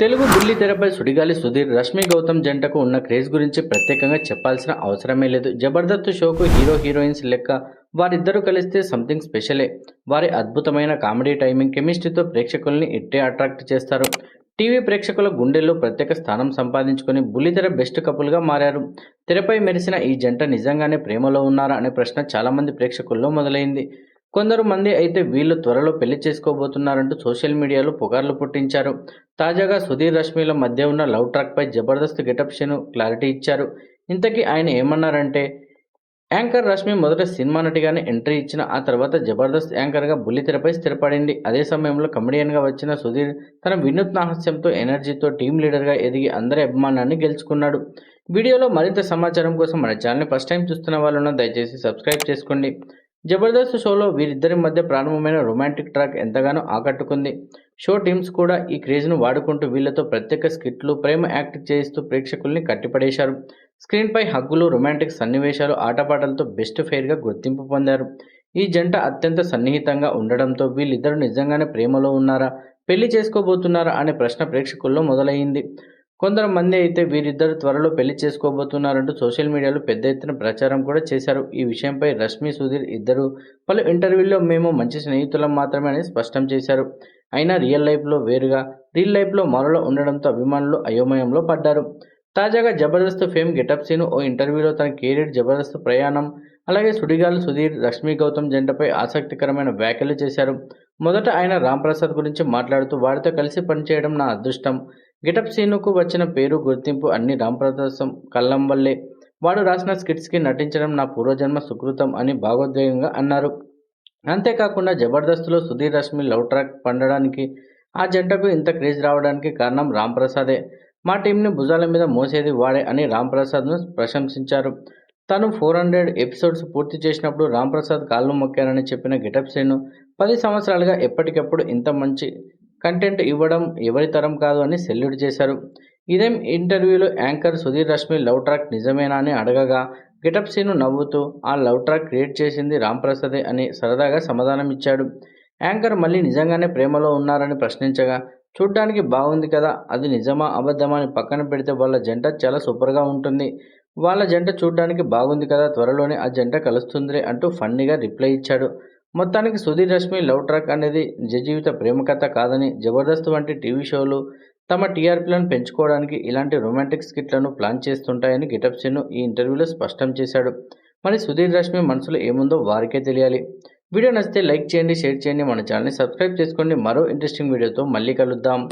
తెలుగు బుల్లి తెరపై సుడిగాలి సుధీర్ రష్మి గౌతమ్ జంటకు ఉన్న క్రేజ్ గురించి ప్రత్యేకంగా చెప్పాల్సిన అవసరమే లేదు. జబర్దస్త్ షోకు హీరో హీరోయిన్స్ లెక్క వారిద్దరూ కలిస్తే సంథింగ్ స్పెషలే. వారి అద్భుతమైన కామెడీ టైమింగ్ కెమిస్ట్రీతో ప్రేక్షకుల్ని ఇట్టే అట్రాక్ట్ చేస్తారు. టీవీ ప్రేక్షకుల గుండెల్లో ప్రత్యేక స్థానం సంపాదించుకొని బుల్లితెర బెస్ట్ కపుల్గా మారారు. తెరపై మెరిసిన ఈ జంట నిజంగానే ప్రేమలో ఉన్నారా అనే ప్రశ్న చాలామంది ప్రేక్షకుల్లో మొదలైంది. కొందరు మంది అయితే వీళ్ళు త్వరలో పెళ్ళి చేసుకోబోతున్నారంటూ సోషల్ మీడియాలో పుకార్లు పుట్టించారు. తాజాగా సుధీర్ రష్మిల మధ్య ఉన్న లవ్ ట్రాక్పై జబర్దస్త్ గెటప్ షేను క్లారిటీ ఇచ్చారు. ఇంతకీ ఆయన ఏమన్నారంటే యాంకర్ రష్మి మొదట సినిమా నటిగానే ఎంట్రీ ఇచ్చిన ఆ తర్వాత జబర్దస్త్ యాంకర్గా బుల్లితెరపై స్థిరపడింది. అదే సమయంలో కమెడియన్గా వచ్చిన సుధీర్ తన వినూత్న హాస్యంతో ఎనర్జీతో టీం లీడర్గా ఎదిగి అందరి అభిమానాన్ని గెలుచుకున్నాడు. వీడియోలో మరింత సమాచారం కోసం మన ఛానల్ని ఫస్ట్ టైం చూస్తున్న వాళ్ళు దయచేసి సబ్స్క్రైబ్ చేసుకోండి. జబర్దస్త్ షోలో వీరిద్దరి మధ్య ప్రారంభమైన రొమాంటిక్ ట్రాక్ ఎంతగానో ఆకట్టుకుంది. షో టీమ్స్ కూడా ఈ క్రేజ్ను వాడుకుంటూ వీళ్ళతో ప్రత్యేక స్కిట్లు ప్రేమ యాక్ట్ చేయిస్తూ ప్రేక్షకుల్ని కట్టిపడేశారు. స్క్రీన్పై హగ్గులు రొమాంటిక్ సన్నివేశాలు ఆటపాటలతో బెస్ట్ ఫెయిర్గా గుర్తింపు పొందారు. ఈ జంట అత్యంత సన్నిహితంగా ఉండడంతో వీళ్ళిద్దరూ నిజంగానే ప్రేమలో ఉన్నారా పెళ్ళి చేసుకోబోతున్నారా అనే ప్రశ్న ప్రేక్షకుల్లో మొదలైంది కొందరు మంది అయితే వీరిద్దరు త్వరలో పెళ్ళి చేసుకోబోతున్నారంటూ సోషల్ మీడియాలో పెద్ద ఎత్తున ప్రచారం కూడా చేశారు. ఈ విషయంపై రష్మి సుధీర్ ఇద్దరు పలు ఇంటర్వ్యూల్లో మేము మంచి స్నేహితులం మాత్రమే అని స్పష్టం చేశారు. అయినా రియల్ లైఫ్లో వేరుగా రియల్ లైఫ్లో మరలో ఉండడంతో అభిమానులు అయోమయంలో పడ్డారు. తాజాగా జబర్దస్త్ ఫేమ్ గెటప్ సీను ఓ ఇంటర్వ్యూలో తన కెరీర్ జబర్దస్త్ ప్రయాణం అలాగే సుడిగాలు సుధీర్ రష్మి గౌతమ్ జంటపై ఆసక్తికరమైన వ్యాఖ్యలు చేశారు. మొదట ఆయన రామ్ ప్రసాద్ గురించి మాట్లాడుతూ వారితో కలిసి పనిచేయడం నా అదృష్టం. గిటప్ సీనుకు వచ్చిన పేరు గుర్తింపు అన్ని రాంప్రసాదం కళ్ళం వల్లే. వాడు రాసిన స్కిట్స్కి నటించడం నా పూర్వజన్మ సుకృతం అని భావోద్వేగంగా అన్నారు. అంతేకాకుండా జబర్దస్త్లో సుధీర్ రష్మి లవ్ ట్రాక్ పండడానికి ఆ జంటకు ఇంత క్రేజ్ రావడానికి కారణం రాంప్రసాదే మా టీంని భుజాల మీద మోసేది వాడే అని రాంప్రసాద్ను ప్రశంసించారు. తను ఫోర్ హండ్రెడ్ ఎపిసోడ్స్ పూర్తి చేసినప్పుడు రాంప్రసాద్ కాళ్ళు మొక్కారని చెప్పిన గెటప్ శ్రీను పది సంవత్సరాలుగా ఎప్పటికప్పుడు ఇంత మంచి కంటెంట్ ఇవ్వడం ఎవరి తరం కాదు అని సెల్యూట్ చేశారు. ఇదేం ఇంటర్వ్యూలో anchor Sudheer Rashmi love track నిజమేనా అని అడగగా గెటప్ సీను నవ్వుతూ ఆ లవ్ ట్రాక్ క్రియేట్ చేసింది రాంప్రసాదే అని సరదాగా సమాధానం ఇచ్చాడు. యాంకర్ మళ్ళీ నిజంగానే ప్రేమలో ఉన్నారని ప్రశ్నించగా చూడ్డానికి బాగుంది కదా అది నిజమా అబద్ధమా అని పక్కన పెడితే వాళ్ళ జంట చాలా సూపర్గా ఉంటుంది. వాళ్ళ జంట చూడ్డానికి బాగుంది కదా త్వరలోనే ఆ జంట కలుస్తుందిరే అంటూ ఫన్నీగా రిప్లై ఇచ్చాడు. మొత్తానికి సుధీర్ రష్మి లవ్ ట్రాక్ అనేది నిజజీవిత ప్రేమ కథ కాదని జబర్దస్త్ వంటి టీవీ షోలు తమ టీఆర్పీలను పెంచుకోవడానికి ఇలాంటి రొమాంటిక్ స్కిట్లను ప్లాన్ చేస్తుంటాయని గిటప్ సిన్ను ఈ ఇంటర్వ్యూలో స్పష్టం చేశాడు. మరి సుధీర్ రష్మి మనసులో ఏముందో వారికే తెలియాలి. వీడియో నచ్చితే లైక్ చేయండి షేర్ చేయండి. మన ఛానల్ని సబ్స్క్రైబ్ చేసుకోండి. మరో ఇంట్రెస్టింగ్ వీడియోతో మళ్ళీ కలుద్దాం.